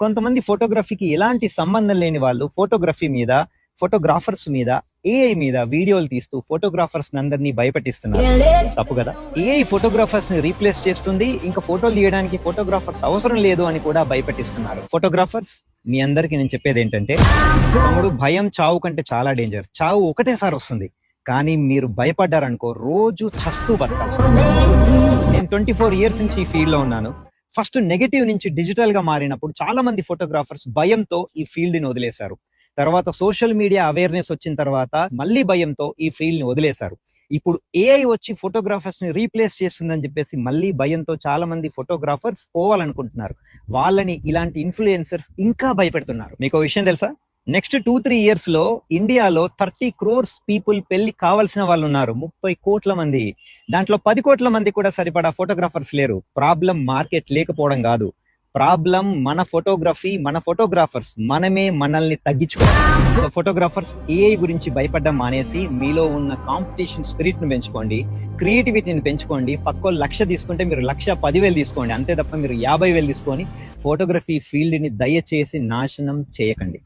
కొంతమంది ఫోటోగ్రఫీకి ఎలాంటి సంబంధం లేని వాళ్ళు ఫోటోగ్రఫీ మీద ఫోటోగ్రాఫర్స్ మీద ఏఐ మీద వీడియోలు తీస్తూ ఫోటోగ్రాఫర్స్ అందరినీ భయపెట్టిస్తున్నారు. తప్పు కదా? ఏఐ ఫోటోగ్రాఫర్స్ని రీప్లేస్ చేస్తుంది ఇంకా ఫోటోలు తీయడానికి ఫోటోగ్రాఫర్స్ అవసరం లేదు అని కూడా భయపెట్టిస్తున్నారు. ఫోటోగ్రాఫర్స్ మీ అందరికి నేను చెప్పేది ఏంటంటే తమ్ముడు భయం చావు కంటే చాలా డేంజర్ చావు ఒకటేసారి వస్తుంది కానీ మీరు భయపడ్డారనుకో రోజు చస్తూ బతకాల్సి నేను ట్వంటీ ఫోర్ ఇయర్స్ నుంచి ఈ ఫీల్డ్లో ఉన్నాను. ఫస్ట్ నెగటివ్ నుంచి డిజిటల్గా మారినప్పుడు చాలా మంది ఫోటోగ్రాఫర్స్ భయంతో ఈ ఫీల్డ్ని వదిలేశారు. తర్వాత సోషల్ మీడియా అవేర్నెస్ వచ్చిన తర్వాత మళ్ళీ భయంతో ఈ ఫీల్డ్ని వదిలేశారు. ఇప్పుడు ఏఐ వచ్చి ఫోటోగ్రాఫర్స్ని రీప్లేస్ చేస్తుందని చెప్పేసి మళ్ళీ భయంతో చాలా మంది ఫోటోగ్రాఫర్స్ పోవాలనుకుంటున్నారు. వాళ్ళని ఇలాంటి ఇన్ఫ్లుయెన్సర్స్ ఇంకా భయపెడుతున్నారు. మీకు విషయం తెలుసా? నెక్స్ట్ టూ త్రీ ఇయర్స్లో ఇండియాలో థర్టీ క్రోర్స్ పీపుల్ పెళ్ళి కావాల్సిన వాళ్ళు ఉన్నారు ముప్పై కోట్ల మంది. దాంట్లో పది కోట్ల మంది కూడా సరిపడా ఫోటోగ్రాఫర్స్ లేరు. ప్రాబ్లం మార్కెట్ లేకపోవడం కాదు. ప్రాబ్లం మన ఫోటోగ్రఫీ మన ఫోటోగ్రాఫర్స్. మనమే మనల్ని తగ్గించుకోవాలి సో ఫోటోగ్రాఫర్స్ ఏఐ గురించి భయపడడం మానేసి మీలో ఉన్న కాంపిటీషన్ స్పిరిట్ను పెంచుకోండి. క్రియేటివిటీని పెంచుకోండి. పక్కో లక్ష తీసుకుంటే మీరు లక్ష పదివేలు తీసుకోండి. అంతే తప్ప మీరు యాభై వేలు తీసుకొని ఫోటోగ్రఫీ ఫీల్డ్ని దయచేసి నాశనం చేయకండి.